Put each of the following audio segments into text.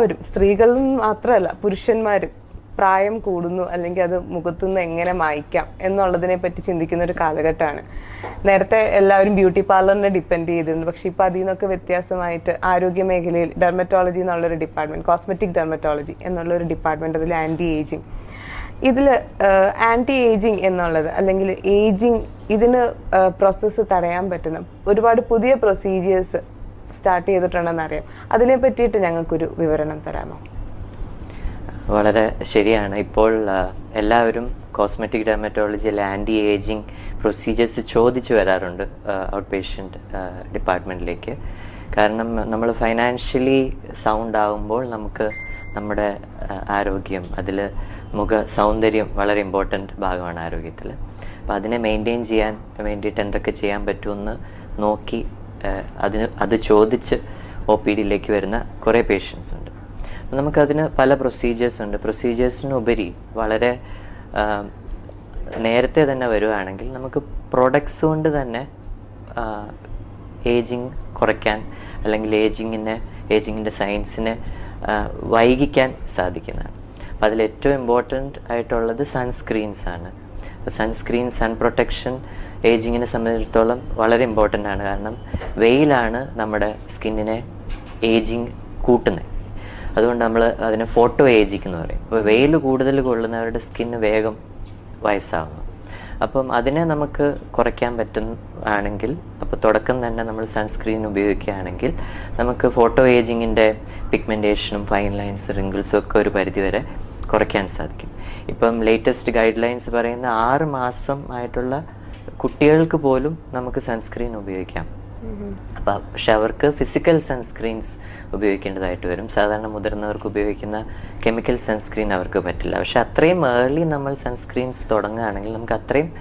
എല്ലാവരും സ്ത്രീകളും മാത്രമല്ല പുരുഷന്മാരും പ്രായം കൂടുന്നു അല്ലെങ്കിൽ അത് മുഖത്തുനിന്ന് എങ്ങനെ മായ്ക്കാം എന്നുള്ളതിനെ പറ്റി ചിന്തിക്കുന്ന ഒരു കാലഘട്ടമാണ്. നേരത്തെ എല്ലാവരും ബ്യൂട്ടി പാർലറിനെ ഡിപ്പെൻഡ് ചെയ്തിരുന്നു. പക്ഷേ ഇപ്പം അതിൽ നിന്നൊക്കെ വ്യത്യാസമായിട്ട് ആരോഗ്യ മേഖലയിൽ ഡെർമറ്റോളജി എന്നുള്ളൊരു ഡിപ്പാർട്ട്മെന്റ് കോസ്മെറ്റിക് ഡെർമറ്റോളജി എന്നുള്ളൊരു ഡിപ്പാർട്ട്മെന്റ് അതിൽ ആന്റി ഏജിങ് ഇതിൽ ആന്റി ഏജിങ് എന്നുള്ളത് അല്ലെങ്കിൽ ഏജിങ് ഇതിന് പ്രോസസ്സ് തടയാൻ പറ്റുന്ന ഒരുപാട് പുതിയ പ്രൊസീജിയേഴ്സ് സ്റ്റാർട്ട് ചെയ്തിട്ടുണ്ടെന്ന് അറിയാം അതിനെ പറ്റിയിട്ട് ഞങ്ങൾക്കൊരു വിവരണം തരാമോ? വളരെ ശരിയാണ്. ഇപ്പോൾ എല്ലാവരും കോസ്മെറ്റിക് ഡെർമറ്റോളജിയിൽ ആന്റി ഏജിങ് പ്രൊസീജിയേഴ്സ് ചോദിച്ചു വരാറുണ്ട് ഔട്ട് പേഷ്യന്റ് ഡിപ്പാർട്ട്മെന്റിലേക്ക് കാരണം നമ്മൾ ഫൈനാൻഷ്യലി സൗണ്ട് ആവുമ്പോൾ നമുക്ക് നമ്മുടെ ആരോഗ്യം അതിൽ മുഖ സൗന്ദര്യം വളരെ ഇമ്പോർട്ടന്റ് ഭാഗമാണ് ആരോഗ്യത്തിൽ അപ്പോൾ അതിനെ മെയിന്റെയിൻ ചെയ്യാൻ വേണ്ടിയിട്ട് എന്തൊക്കെ ചെയ്യാൻ പറ്റുമെന്ന് നോക്കി അതിന് അത് ചോദിച്ച് ഒ പി ഡിയിലേക്ക് വരുന്ന കുറേ പേഷ്യൻസ് ഉണ്ട്. നമുക്കതിന് പല പ്രൊസീജിയേഴ്സ് ഉണ്ട്. പ്രൊസീജിയേഴ്സിനുപരി വളരെ നേരത്തെ തന്നെ വരുവാണെങ്കിൽ നമുക്ക് പ്രൊഡക്ട്സ് കൊണ്ട് തന്നെ ഏജിങ് കുറയ്ക്കാൻ അല്ലെങ്കിൽ ഏജിങ്ങിനെ ഏജിങ്ങിന്റെ സയൻസിനെ വൈകിക്കാൻ സാധിക്കുന്നതാണ്. അപ്പം അതിൽ ഏറ്റവും ഇമ്പോർട്ടന്റ് ആയിട്ടുള്ളത് സൺസ്ക്രീൻസ് ആണ്. സൺസ്ക്രീൻ സൺ പ്രൊട്ടക്ഷൻ ഏജിങ്ങിനെ സംബന്ധിച്ചിടത്തോളം വളരെ ഇമ്പോർട്ടന്റ് ആണ്. കാരണം വെയിലാണ് നമ്മുടെ സ്കിന്നിനെ ഏജിങ് കൂട്ടുന്നത്. അതുകൊണ്ട് നമ്മൾ അതിനെ ഫോട്ടോ ഏജിക്ക് എന്ന് പറയും. അപ്പോൾ വെയിൽ കൂടുതൽ കൊള്ളുന്നവരുടെ സ്കിന്ന് വേഗം വയസ്സാകുന്നു. അപ്പം അതിനെ നമുക്ക് കുറയ്ക്കാൻ പറ്റും ആണെങ്കിൽ അപ്പോൾ തുടക്കം തന്നെ നമ്മൾ സൺസ്ക്രീൻ ഉപയോഗിക്കുകയാണെങ്കിൽ നമുക്ക് ഫോട്ടോ ഏജിങ്ങിന്റെ പിഗ്മെന്റേഷനും ഫൈൻ ലൈൻസ് റിങ്കിൾസും ഒക്കെ ഒരു പരിധിവരെ കുറയ്ക്കാൻ സാധിക്കും. ഇപ്പം ലേറ്റസ്റ്റ് ഗൈഡ് ലൈൻസ് പറയുന്ന ആറ് മാസം ആയിട്ടുള്ള കുട്ടികൾക്ക് പോലും നമുക്ക് സൺസ്ക്രീൻ ഉപയോഗിക്കാം. അപ്പം പക്ഷെ അവർക്ക് ഫിസിക്കൽ സൺസ്ക്രീൻസ് ഉപയോഗിക്കേണ്ടതായിട്ട് വരും. സാധാരണ മുതിർന്നവർക്ക് ഉപയോഗിക്കുന്ന കെമിക്കൽ സൺസ്ക്രീൻ അവർക്ക് പറ്റില്ല. പക്ഷെ അത്രയും ഏർലി നമ്മൾ സൺസ്ക്രീൻസ് തുടങ്ങുകയാണെങ്കിൽ നമുക്ക് അത്രയും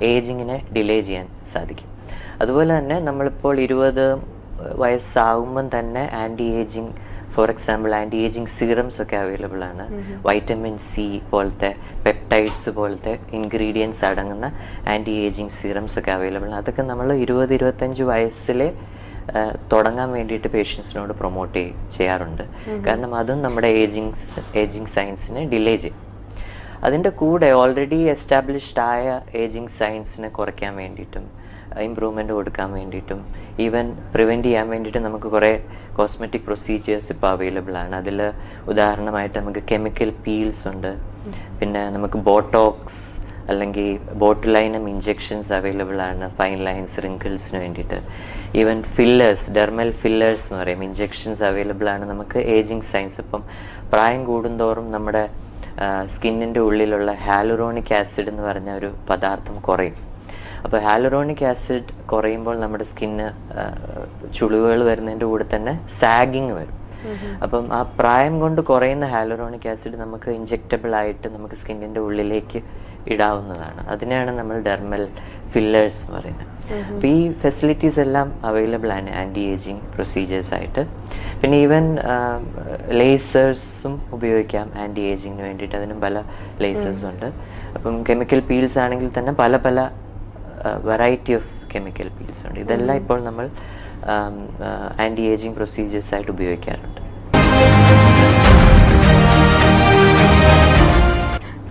ഏജിങ്ങിനെ ഡിലേ ചെയ്യാൻ സാധിക്കും. അതുപോലെ തന്നെ നമ്മളിപ്പോൾ ഇരുപത് വയസ്സാകുമ്പം തന്നെ anti ageing for example anti ageing serums ഒക്കെ അവൈലബിൾ ആണ്. വൈറ്റമിൻ സി പോലത്തെ പെപ്റ്റൈഡ്സ് പോലത്തെ ഇൻഗ്രീഡിയൻസ് അടങ്ങുന്ന ആന്റി ഏജിങ് സീറംസ് ഒക്കെ അവൈലബിൾ ആണ്. അതൊക്കെ നമ്മൾ ഇരുപത് ഇരുപത്തഞ്ച് വയസ്സിലെ തുടങ്ങാൻ വേണ്ടിയിട്ട് പേഷ്യൻസിനോട് പ്രൊമോട്ട് ചെയ്യാറുണ്ട്. കാരണം അതും നമ്മുടെ ഏജിങ് ഏജിങ് സയൻസിനെ ഡിലേ ചെയ്യും. അതിന്റെ കൂടെ ഓൾറെഡി എസ്റ്റാബ്ലിഷ്ഡ് ആയ ഏജിങ് സയൻസിനെ കുറയ്ക്കാൻ വേണ്ടിയിട്ടും ഇമ്പ്രൂവ്മെന്റ് കൊടുക്കാൻ വേണ്ടിയിട്ടും ഈവൻ പ്രിവെന്റ് ചെയ്യാൻ വേണ്ടിയിട്ട് നമുക്ക് കുറേ കോസ്മെറ്റിക് പ്രൊസീജിയേഴ്സ് ഇപ്പോൾ അവൈലബിൾ ആണ്. അതിൽ ഉദാഹരണമായിട്ട് നമുക്ക് കെമിക്കൽ പീൽസ് ഉണ്ട്. പിന്നെ നമുക്ക് ബോട്ടോക്സ് അല്ലെങ്കിൽ ബോട്ടിലൈനം ഇഞ്ചെക്ഷൻസ് അവൈലബിൾ ആണ് ഫൈൻ ലൈൻസ് റിങ്കിൾസിന് വേണ്ടിയിട്ട്. ഈവൻ ഫില്ലേഴ്സ് ഡെർമൽ ഫില്ലേഴ്സ് എന്ന് പറയും ഇഞ്ചെക്ഷൻസ് അവൈലബിൾ ആണ്. നമുക്ക് ഏജിങ് സയൻസ് ഇപ്പം പ്രായം കൂടുന്തോറും നമ്മുടെ സ്കിന്നിന്റെ ഉള്ളിലുള്ള ഹാലുറോണിക് ആസിഡ് എന്ന് പറഞ്ഞ ഒരു പദാർത്ഥം കുറയും. അപ്പോൾ ഹാലറോണിക് ആസിഡ് കുറയുമ്പോൾ നമ്മുടെ സ്കിന്ന് ചുളിവുകൾ വരുന്നതിന്റെ കൂടെ തന്നെ സാഗിങ് വരും. അപ്പം ആ പ്രായം കൊണ്ട് കുറയുന്ന ഹാലറോണിക് ആസിഡ് നമുക്ക് ഇഞ്ചെക്റ്റബിൾ ആയിട്ട് നമുക്ക് സ്കിന്നിന്റെ ഉള്ളിലേക്ക് ഇടാവുന്നതാണ്. അതിനെയാണ് നമ്മൾ ഡെർമൽ ഫില്ലേഴ്സ് എന്ന് പറയുന്നത്. അപ്പോൾ ഈ ഫെസിലിറ്റീസ് എല്ലാം അവൈലബിൾ ആണ് ആന്റി ഏജിങ് പ്രൊസീജിയേഴ്സ് ആയിട്ട്. പിന്നെ ഈവൻ ലേസേഴ്സും ഉപയോഗിക്കാം ആന്റി ഏജിങ്ങിന് വേണ്ടിയിട്ട്. അതിനും പല ലേസേഴ്സ് ഉണ്ട്. അപ്പം കെമിക്കൽ പീൽസ് ആണെങ്കിൽ തന്നെ പല പല വെറൈറ്റി ഓഫ് കെമിക്കൽ പീൽസ് ഉണ്ട്. ഇതെല്ലാം ഇപ്പോൾ നമ്മൾ ആന്റി ഏജിങ് പ്രൊസീജിയേഴ്സ് ആയിട്ട് ഉപയോഗിക്കാറുണ്ട്.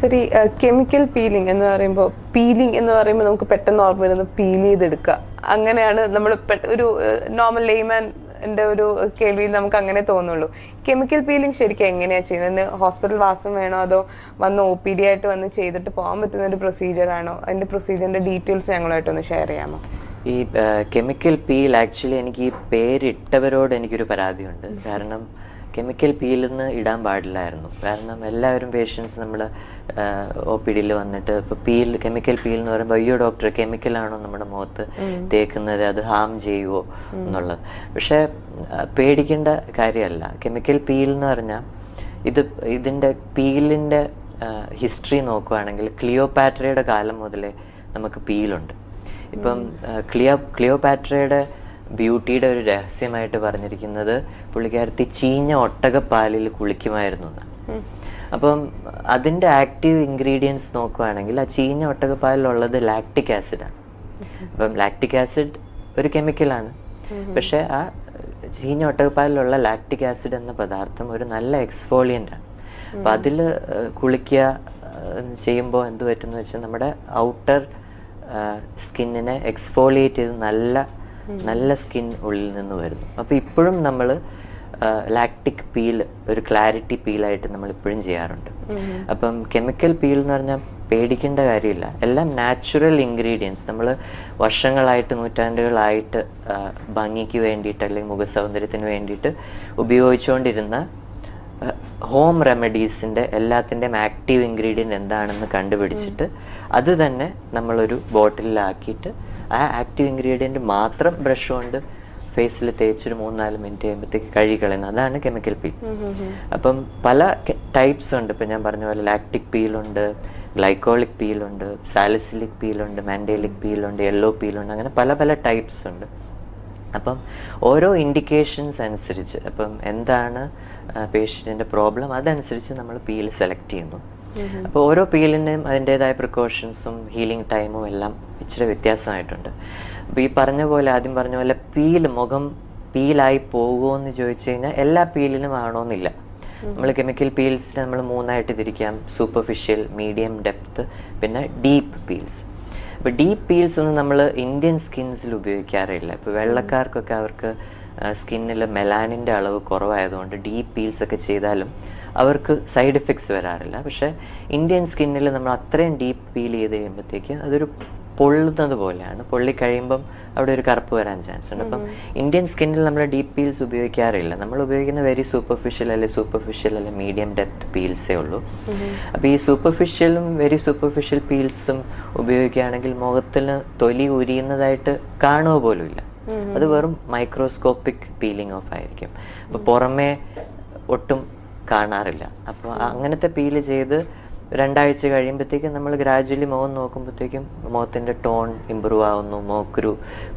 ശരി കെമിക്കൽ പീലിംഗ് എന്ന് പറയുമ്പോൾ പീലിംഗ് എന്ന് പറയുമ്പോൾ നമുക്ക് പെട്ടെന്ന് ഓർമ്മ വരുന്നത് പീൽ ചെയ്തെടുക്കുക. അങ്ങനെയാണ് നമ്മൾ ഒരു നോർമൽ ലെയ്മാന്റെ ഒരു കേൾവിയിൽ നമുക്ക് അങ്ങനെ തോന്നുള്ളൂ. കെമിക്കൽ പീലിംഗ് ശരിക്കും എങ്ങനെയാണ് ചെയ്യുന്നത്? ഹോസ്പിറ്റൽ വാസം വേണോ? അതോ വന്ന് ഒ പി ഡി ആയിട്ട് വന്ന് ചെയ്തിട്ട് പോകാൻ പറ്റുന്ന ഒരു പ്രൊസീജിയർ ആണോ? അതിന്റെ പ്രൊസീജിയറിന്റെ ഡീറ്റെയിൽസ് ഞങ്ങളുമായിട്ടൊന്ന് ഷെയർ ചെയ്യാമോ? ഈ കെമിക്കൽ പീൽ ആക്ച്വലി എനിക്ക് ഈ പേരിട്ടവരോട് എനിക്കൊരു പരാതിയുണ്ട്. കാരണം കെമിക്കൽ പീലെന്ന് ഇടാൻ പാടില്ലായിരുന്നു. കാരണം എല്ലാവരും പേഷ്യൻസ് നമ്മൾ ഒ പി ഡിയിൽ വന്നിട്ട് ഇപ്പോൾ പീൽ കെമിക്കൽ പീൽ എന്ന് പറയുമ്പോൾ അയ്യോ ഡോക്ടർ കെമിക്കലാണോ നമ്മുടെ മുഖത്ത് തേക്കുന്നത്? അത് ഹാം ചെയ്യുമോ എന്നുള്ളത്. പക്ഷേ പേടിക്കേണ്ട കാര്യമല്ല. കെമിക്കൽ പീൽ എന്ന് പറഞ്ഞാൽ ഇത് ഇതിന്റെ പീലിന്റെ ഹിസ്റ്ററി നോക്കുകയാണെങ്കിൽ ക്ലിയോപാട്രയുടെ കാലം മുതലേ നമുക്ക് പീലുണ്ട് ഇപ്പം ക്ലിയോ ക്ലിയോപാട്രയുടെ ബ്യൂട്ടിയുടെ ഒരു രഹസ്യമായിട്ട് പറഞ്ഞിരിക്കുന്നത് പുള്ളിക്കാരത്തി ചീഞ്ഞ ഒട്ടകപ്പാലിൽ കുളിക്കുമായിരുന്നു എന്ന്. അപ്പം അതിന്റെ ആക്റ്റീവ് ഇൻഗ്രീഡിയൻസ് നോക്കുകയാണെങ്കിൽ ആ ചീഞ്ഞ ഒട്ടകപ്പാലിലുള്ളത് ലാക്റ്റിക് ആസിഡാണ്. അപ്പം ലാക്റ്റിക് ആസിഡ് ഒരു കെമിക്കലാണ്. പക്ഷേ ആ ചീഞ്ഞ ഒട്ടകപ്പാലിലുള്ള ലാക്റ്റിക് ആസിഡ് എന്ന പദാർത്ഥം ഒരു നല്ല എക്സ്ഫോളിയന്റ് ആണ് അപ്പം അതിൽ കുളിക്കുക ചെയ്യുമ്പോൾ എന്ത് പറ്റുമെന്ന് വെച്ചാൽ നമ്മുടെ ഔട്ടർ സ്കിന്നിനെ എക്സ്ഫോളിയേറ്റ് ചെയ്ത് നല്ല നല്ല സ്കിൻ ഉള്ളിൽ നിന്ന് വരുന്നു. അപ്പോൾ ഇപ്പോഴും നമ്മൾ ലാക്ടിക് പീൽ ഒരു ക്ലാരിറ്റി പീലായിട്ട് നമ്മൾ ഇപ്പോഴും ചെയ്യാറുണ്ട്. അപ്പം കെമിക്കൽ പീൽ എന്ന് പറഞ്ഞാൽ പേടിക്കേണ്ട കാര്യമില്ല. എല്ലാം നാച്ചുറൽ ഇൻഗ്രീഡിയൻസ് നമ്മൾ വർഷങ്ങളായിട്ട് നൂറ്റാണ്ടുകളായിട്ട് ഭംഗിക്ക് വേണ്ടിയിട്ട് അല്ലെങ്കിൽ മുഖസൗന്ദര്യത്തിന് വേണ്ടിയിട്ട് ഉപയോഗിച്ചുകൊണ്ടിരുന്ന ഹോം റെമഡീസിന്റെ എല്ലാത്തിന്റെയും ആക്റ്റീവ് ഇൻഗ്രീഡിയന്റ് എന്താണെന്ന് കണ്ടുപിടിച്ചിട്ട് അത് തന്നെ നമ്മളൊരു ബോട്ടിലാക്കിയിട്ട് ആ ആക്റ്റീവ് ഇൻഗ്രീഡിയന്റ് മാത്രം ബ്രഷ് കൊണ്ട് ഫേസിൽ തേച്ചൊരു മൂന്നാൽ മിനിറ്റ് കഴിയുമ്പോഴത്തേക്ക് കഴുകി കളയുന്നത് അതാണ് കെമിക്കൽ പീൽ അപ്പം പല ടൈപ്സ് ഉണ്ട്. ഇപ്പം ഞാൻ പറഞ്ഞ പോലെ ലാക്റ്റിക് പീലുണ്ട് ഗ്ലൈക്കോളിക് പീലുണ്ട് സാലിസിലിക് പീലുണ്ട് മാൻഡേലിക് പീലുണ്ട് യെല്ലോ പീലുണ്ട് അങ്ങനെ പല പല ടൈപ്സ് ഉണ്ട്. അപ്പം ഓരോ ഇൻഡിക്കേഷൻസ് അനുസരിച്ച് അപ്പം എന്താണ് പേഷ്യന്റിന്റെ പ്രോബ്ലം അതനുസരിച്ച് നമ്മൾ പീൽ സെലക്ട് ചെയ്യുന്നു. അപ്പോൾ ഓരോ പീലിനും അതിന്റേതായ പ്രിക്കോഷൻസും ഹീലിംഗ് ടൈമും എല്ലാം ഇച്ചിരി വ്യത്യാസമായിട്ടുണ്ട്. അപ്പോൾ ഈ പറഞ്ഞ പോലെ ആദ്യം പറഞ്ഞ പോലെ പീൽ മുഖം പീലായി പോകുമോ എന്ന് ചോദിച്ചു കഴിഞ്ഞാൽ എല്ലാ പീലിനും ആണോന്നില്ല നമ്മൾ കെമിക്കൽ പീൽസിന് നമ്മൾ മൂന്നായിട്ട് തിരിക്കാം. സൂപ്പർഫിഷ്യൽ മീഡിയം ഡെപ്ത് പിന്നെ ഡീപ്പ് പീൽസ് അപ്പോൾ ഡീപ്പ് പീൽസ് ഒന്നും നമ്മൾ ഇന്ത്യൻ സ്കിൻസിൽ ഉപയോഗിക്കാറില്ല. ഇപ്പോൾ വെള്ളക്കാർക്കൊക്കെ അവർക്ക് സ്കിന്നിൽ മെലാനിന്റെ അളവ് കുറവായതുകൊണ്ട് ഡീപ്പ് പീൽസ് ഒക്കെ ചെയ്താലും അവർക്ക് സൈഡ് എഫക്ട്സ് വരാറില്ല. പക്ഷേ ഇന്ത്യൻ സ്കിന്നിൽ നമ്മൾ അത്രയും ഡീപ്പ് പീൽ ചെയ്ത് കഴിയുമ്പോഴത്തേക്ക് അതൊരു പൊള്ളുന്നത് പോലെയാണ്. പൊള്ളി കഴിയുമ്പം അവിടെ ഒരു കറുപ്പ് വരാൻ ചാൻസ് ഉണ്ട്. അപ്പം ഇന്ത്യൻ സ്കിന്നിൽ നമ്മൾ ഡീപ്പ് പീൽസ് ഉപയോഗിക്കാറില്ല. നമ്മൾ ഉപയോഗിക്കുന്ന വെരി സൂപ്പർഫിഷ്യൽ അല്ലെ സൂപ്പർഫിഷ്യൽ അല്ലെ മീഡിയം ഡെപ്ത് പീൽസേ ഉള്ളൂ. അപ്പോൾ ഈ സൂപ്പർഫിഷ്യലും വെരി സൂപ്പർഫിഷ്യൽ പീൽസും ഉപയോഗിക്കുകയാണെങ്കിൽ മുഖത്തിന് തൊലി ഉരിയുന്നതായിട്ട് കാണുക പോലും ഇല്ല. അത് വെറും മൈക്രോസ്കോപ്പിക് പീലിംഗ് ഓഫ് ആയിരിക്കും. അപ്പോൾ പുറമേ ഒട്ടും കാണാറില്ല. അപ്പോൾ അങ്ങനത്തെ പീൽ ചെയ്ത് രണ്ടാഴ്ച കഴിയുമ്പോഴത്തേക്കും നമ്മൾ ഗ്രാജുവലി മുഖം നോക്കുമ്പോഴത്തേക്കും മുഖത്തിന്റെ ടോൺ ഇമ്പ്രൂവ് ആവുന്നു മോക്കുരു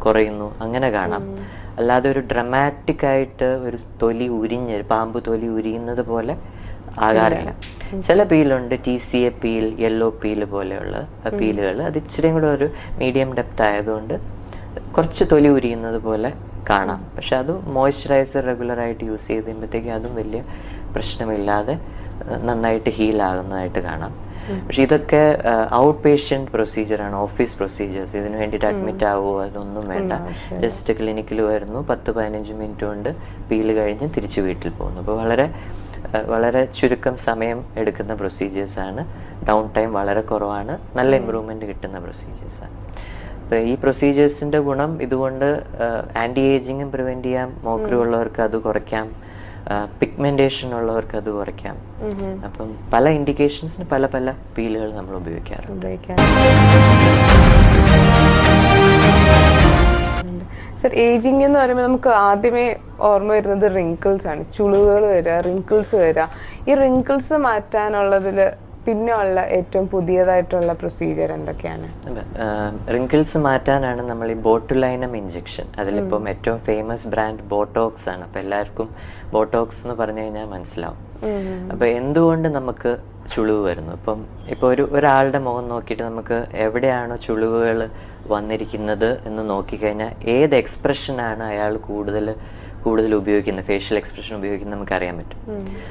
കുറയുന്നു അങ്ങനെ കാണാം. അല്ലാതെ ഒരു ഡ്രമാറ്റിക് ആയിട്ട് ഒരു തൊലി ഉരിഞ്ഞ് പാമ്പ് തൊലി ഉരിയുന്നത് പോലെ ആകാറില്ല. ചില പീലുണ്ട് T C A peel yellow peel പോലെയുള്ള പീലുകൾ അത് ഇച്ചിരിയും കൂടെ ഒരു മീഡിയം ഡെപ്ത് ആയതുകൊണ്ട് കുറച്ച് തൊലി ഉരിയുന്നത് പോലെ കാണാം. പക്ഷെ അത് മോയ്സ്ചറൈസർ റെഗുലറായിട്ട് യൂസ് ചെയ്ത് കഴിയുമ്പോഴത്തേക്കും അതും വലിയ പ്രശ്നമില്ലാതെ നന്നായിട്ട് ഹീൽ ആകുന്നതായിട്ട് കാണാം. പക്ഷെ ഇതൊക്കെ ഔട്ട് പേഷ്യന്റ് പ്രൊസീജിയറാണ് ഓഫീസ് പ്രൊസീജിയേഴ്സ് ഇതിന് വേണ്ടിയിട്ട് അഡ്മിറ്റ് ആവുമോ അതൊന്നും വേണ്ട. ജസ്റ്റ് ക്ലിനിക്കിൽ വരുന്നു പത്ത് പതിനഞ്ച് മിനിറ്റ് കൊണ്ട് പീൽ കഴിഞ്ഞ് തിരിച്ച് വീട്ടിൽ പോകുന്നു. അപ്പോൾ വളരെ വളരെ ചുരുക്കം സമയം എടുക്കുന്ന പ്രൊസീജിയേഴ്സാണ് ഡൗൺ ടൈം വളരെ കുറവാണ്. നല്ല ഇമ്പ്രൂവ്മെന്റ് കിട്ടുന്ന പ്രൊസീജിയേഴ്സാണ് അപ്പോൾ ഈ പ്രൊസീജിയേഴ്സിന്റെ ഗുണം ഇതുകൊണ്ട് ആന്റി ഏജിങ്ങും പ്രിവെന്റ് ചെയ്യാം മോക്കറി ഉള്ളവർക്ക് അത് കുറയ്ക്കാം പിഗ്മെന്റേഷൻ ഉള്ളവർക്ക് അത് കുറയ്ക്കാം. അപ്പം പല ഇൻഡിക്കേഷൻസിന് പല പല പീലുകൾ നമ്മൾ ഉപയോഗിക്കാറുണ്ട്. സർ ഏജിങ് എന്ന് പറയുമ്പോൾ നമുക്ക് ആദ്യമേ ഓർമ്മ വരുന്നത് റിങ്കിൾസ് ആണ്. ചുളിവുകൾ വരിക റിങ്കിൾസ് വരിക ഈ റിങ്കിൾസ് മാറ്റാനുള്ളതിൽ പിന്നെ ഉള്ള ഏറ്റവും പുതിയതായിട്ടുള്ള പ്രൊസീജിയർ എന്തൊക്കെയാണ്? റിങ്കിൾസ് മാറ്റാനാണ് നമ്മൾ ഈ ബോട്ടുലൈനം ഇഞ്ചെക്ഷൻ അതിലിപ്പം ഏറ്റവും ഫേമസ് ബ്രാൻഡ് ബോട്ടോക്സ് ആണ്. അപ്പം എല്ലാവർക്കും ബോട്ടോക്സ് എന്ന് പറഞ്ഞു കഴിഞ്ഞാൽ മനസ്സിലാവും. അപ്പോൾ എന്തുകൊണ്ട് നമുക്ക് ചുളിവ് വരുന്നു? ഇപ്പം ഇപ്പോൾ ഒരു ഒരാളുടെ മുഖം നോക്കിയിട്ട് നമുക്ക് എവിടെയാണോ ചുളിവുകൾ വന്നിരിക്കുന്നത് എന്ന് നോക്കിക്കഴിഞ്ഞാൽ ഏത് എക്സ്പ്രഷനാണ് അയാൾ കൂടുതൽ കൂടുതൽ ഉപയോഗിക്കുന്ന ഫേഷ്യൽ എക്സ്പ്രഷൻ ഉപയോഗിക്കുന്ന നമുക്ക് അറിയാൻ പറ്റും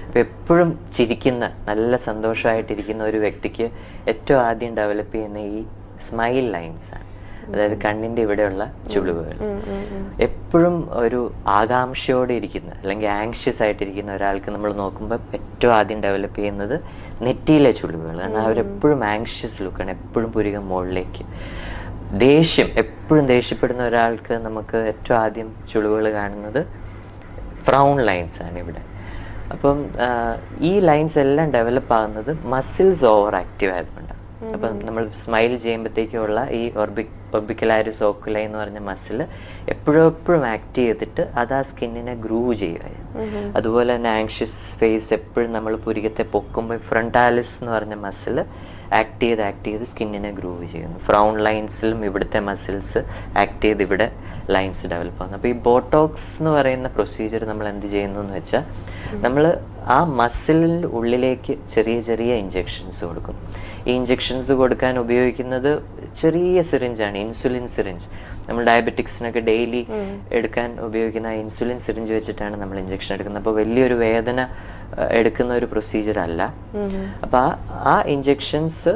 അപ്പോൾ എപ്പോഴും ചിരിക്കുന്ന നല്ല സന്തോഷമായിട്ടിരിക്കുന്ന ഒരു വ്യക്തിക്ക് ഏറ്റവും ആദ്യം ഡെവലപ്പ് ചെയ്യുന്ന ഈ സ്മൈൽ ലൈൻസ് ആണ്. അതായത് കണ്ണിന്റെ ഇവിടെയുള്ള ചുളിവുകൾ. എപ്പോഴും ഒരു ആകാംക്ഷയോടെ ഇരിക്കുന്ന അല്ലെങ്കിൽ ആങ്ഷ്യസ് ആയിട്ടിരിക്കുന്ന ഒരാൾക്ക് നമ്മൾ നോക്കുമ്പോൾ ഏറ്റവും ആദ്യം ഡെവലപ്പ് ചെയ്യുന്നത് നെറ്റിയിലെ ചുളിവുകൾ. കാരണം അവരെപ്പോഴും ആങ്ഷ്യസ് ലുക്കാണ് എപ്പോഴും പുരികം മുകളിലേക്ക്. ദേഷ്യം എപ്പോഴും ദേഷ്യപ്പെടുന്ന ഒരാൾക്ക് നമുക്ക് ഏറ്റവും ആദ്യം ചുളിവുകൾ കാണുന്നത് ഫ്രൗൺ ലൈൻസ് ആണ് ഇവിടെ. അപ്പം ഈ ലൈൻസ് എല്ലാം ഡെവലപ്പ് ആകുന്നത് മസിൽസ് ഓവർ ആക്റ്റീവ് ആയതുകൊണ്ടാണ് അപ്പം നമ്മൾ സ്മൈൽ ചെയ്യുമ്പോഴത്തേക്കുള്ള ഈ ഒർബിക് ഒർബിക്കലാരിസ് ഓക്കുലൈ എന്ന് പറഞ്ഞ മസിൽ എപ്പോഴും എപ്പോഴും ആക്ട് ചെയ്തിട്ട് അത് ആ സ്കിന്നിനെ ഗ്രൂവ് ചെയ്യുക. അതുപോലെ തന്നെ ആങ്ഷ്യസ് ഫേസ് എപ്പോഴും നമ്മൾ പുരികത്തെ പൊക്കുമ്പോൾ ഫ്രണ്ടാലിസ് എന്ന് പറഞ്ഞ മസിൽ ആക്ട് ചെയ്ത് ആക്ട് ചെയ്ത് സ്കിന്നിനെ ഗ്രൂവ് ചെയ്യുന്നു. ഫ്രൗൺ ലൈൻസിലും ഇവിടുത്തെ മസിൽസ് ആക്ട് ചെയ്ത് ഇവിടെ ലൈൻസ് ഡെവലപ്പ് ആകുന്നു അപ്പോൾ ഈ ബോട്ടോക്സ് എന്ന് പറയുന്ന പ്രൊസീജിയർ നമ്മൾ എന്ത് ചെയ്യുന്നു എന്ന് വെച്ചാൽ നമ്മൾ ആ മസിലിന്റെ ഉള്ളിലേക്ക് ചെറിയ ചെറിയ ഇഞ്ചെക്ഷൻസ് കൊടുക്കും. ഈ ഇഞ്ചെക്ഷൻസ് കൊടുക്കാൻ ഉപയോഗിക്കുന്നത് ചെറിയ സിറിഞ്ചാണ് ഇൻസുലിൻ സിറിഞ്ച് നമ്മൾ ഡയബറ്റിക്സിനൊക്കെ ഡെയിലി എടുക്കാൻ ഉപയോഗിക്കുന്ന ഇൻസുലിൻ സിറിഞ്ച് വെച്ചിട്ടാണ് നമ്മൾ ഇഞ്ചെക്ഷൻ എടുക്കുന്നത്. അപ്പോൾ വലിയൊരു വേദന എടുക്കുന്ന ഒരു പ്രൊസീജിയർ അല്ല. അപ്പോൾ ആ ആ ഇഞ്ചെക്ഷൻസ്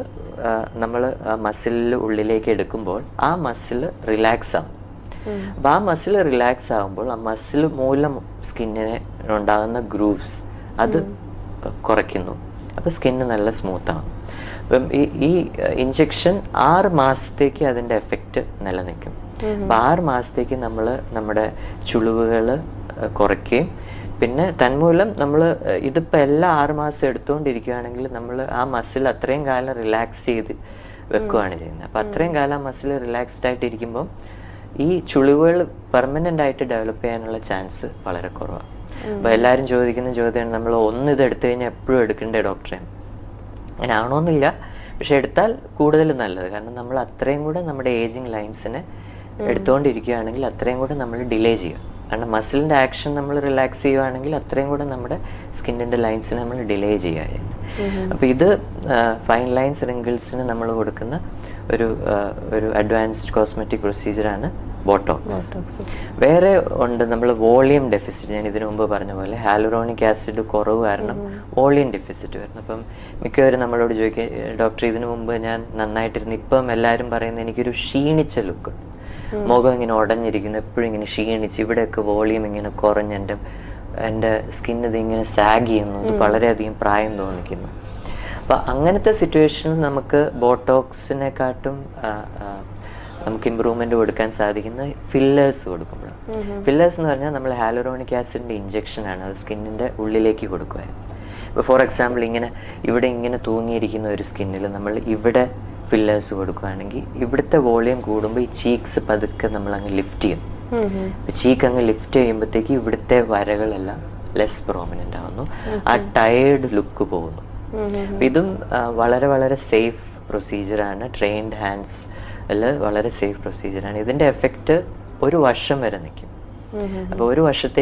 നമ്മൾ മസിലിൽ ഉള്ളിലേക്ക് എടുക്കുമ്പോൾ ആ മസിൽ റിലാക്സ് ആവും. അപ്പോൾ ആ മസിൽ റിലാക്സ് ആകുമ്പോൾ ആ മസിൽ മൂലം സ്കിന്നിനെ ഉണ്ടാകുന്ന ഗ്രൂവ്സ് അത് കുറയ്ക്കുന്നു. അപ്പോൾ സ്കിന്ന് നല്ല സ്മൂത്ത് ആവും. അപ്പം ഈ ഈ ഇഞ്ചെക്ഷൻ ആറ് മാസത്തേക്ക് അതിന്റെ എഫക്റ്റ് നിലനിൽക്കും. അപ്പം ആറ് മാസത്തേക്ക് നമ്മൾ നമ്മുടെ ചുളിവുകൾ കുറയ്ക്കുകയും പിന്നെ തന്മൂലം നമ്മൾ ഇതിപ്പോൾ എല്ലാ ആറ് മാസം എടുത്തുകൊണ്ടിരിക്കുകയാണെങ്കിൽ നമ്മൾ ആ മസിൽ അത്രയും കാലം റിലാക്സ് ചെയ്ത് വെക്കുകയാണ് ചെയ്യുന്നത്. അപ്പോൾ അത്രയും കാലം ആ മസിൽ റിലാക്സ്ഡ് ആയിട്ടിരിക്കുമ്പം ഈ ചുളിവുകൾ പെർമനന്റ് ആയിട്ട് ഡെവലപ്പ് ചെയ്യാനുള്ള ചാൻസ് വളരെ കുറവാണ്. അപ്പോൾ എല്ലാവരും ചോദിക്കുന്ന ചോദ്യമാണ് നമ്മൾ ഒന്ന് ഇത് എടുത്തു കഴിഞ്ഞാൽ എപ്പോഴും എടുക്കണ്ടേ ഡോക്ടറെ അങ്ങനെ ആണോന്നില്ല പക്ഷെ എടുത്താൽ കൂടുതൽ നല്ലത്. കാരണം നമ്മൾ അത്രയും കൂടെ നമ്മുടെ ഏജിങ് ലൈൻസിനെ എടുത്തുകൊണ്ടിരിക്കുകയാണെങ്കിൽ അത്രയും കൂടെ നമ്മൾ ഡിലേ ചെയ്യുക കാരണം മസിലിന്റെ ആക്ഷൻ നമ്മൾ റിലാക്സ് ചെയ്യുകയാണെങ്കിൽ അത്രയും കൂടെ നമ്മുടെ സ്കിന്നിന്റെ ലൈൻസിനെ നമ്മൾ ഡിലേ ചെയ്യുകയായിരുന്നു അപ്പോൾ ഇത് ഫൈൻ ലൈൻസ് റിങ്കിൾസിന് നമ്മൾ കൊടുക്കുന്ന ഒരു ഒരു അഡ്വാൻസ്ഡ് കോസ്മെറ്റിക് പ്രൊസീജിയറാണ് ബോട്ടോക്സ് വേറെ ഉണ്ട് നമ്മൾ വോളിയം ഡെഫിസിറ്റ് ഞാൻ ഇതിനു മുമ്പ് പറഞ്ഞ പോലെ ഹാലുറോണിക് ആസിഡ് കുറവ് കാരണം വോളിയം ഡെഫിസിറ്റ് വരുന്നു. അപ്പം മിക്കവരും നമ്മളോട് ചോദിക്കുക ഡോക്ടർ ഇതിനു മുമ്പ് ഞാൻ നന്നായിട്ടിരുന്നു ഇപ്പം എല്ലാവരും പറയുന്നത് എനിക്കൊരു ക്ഷീണിച്ച ലുക്ക് മുഖം ഇങ്ങനെ ഉടഞ്ഞിരിക്കുന്നു എപ്പോഴും ഇങ്ങനെ ക്ഷീണിച്ച് ഇവിടെയൊക്കെ വോളിയം ഇങ്ങനെ കുറഞ്ഞ് എന്റെ എന്റെ സ്കിൻ ഇത് ഇങ്ങനെ സാഗ് ചെയ്യുന്നു. ഇത് വളരെയധികം പ്രായം തോന്നിക്കുന്നു. അപ്പം അങ്ങനത്തെ സിറ്റുവേഷനിൽ നമുക്ക് ബോട്ടോക്സിനെക്കാട്ടും നമുക്ക് ഇമ്പ്രൂവ്മെന്റ് കൊടുക്കാൻ സാധിക്കുന്ന ഫില്ലേഴ്സ് കൊടുക്കുമ്പോഴാണ്. ഫില്ലേഴ്സ് എന്ന് പറഞ്ഞാൽ നമ്മൾ ഹാലോറോണിക് ആസിഡിന്റെ ഇഞ്ചെക്ഷൻ ആണ് അത് സ്കിന്നിന്റെ ഉള്ളിലേക്ക് കൊടുക്കുക. ഇപ്പോൾ ഫോർ എക്സാമ്പിൾ ഇങ്ങനെ ഇവിടെ ഇങ്ങനെ തൂങ്ങിയിരിക്കുന്ന ഒരു സ്കിന്നിൽ നമ്മൾ ഇവിടെ ഫില്ലേഴ്സ് കൊടുക്കുകയാണെങ്കിൽ ഇവിടുത്തെ വോളിയം കൂടുമ്പോൾ ഈ ചീക്സ് പതുക്കെ നമ്മൾ അങ്ങ് ലിഫ്റ്റ് ചെയ്യും. ചീക്ക് അങ്ങ് ലിഫ്റ്റ് ചെയ്യുമ്പോഴത്തേക്ക് ഇവിടുത്തെ വരകളെല്ലാം ലെസ് പ്രോമിനന്റ് ആവുന്നു. ആ ടയേർഡ് ലുക്ക് പോകുന്നു. ഇതും വളരെ വളരെ സേഫ് പ്രൊസീജിയറാണ് ട്രെയിൻഡ് ഹാൻഡ്സ് അല്ല വളരെ സേഫ് പ്രൊസീജിയറാണ് ഇതിന്റെ എഫക്റ്റ് ഒരു വർഷം വരെ നിൽക്കും അപ്പോൾ ഒരു വർഷത്തെ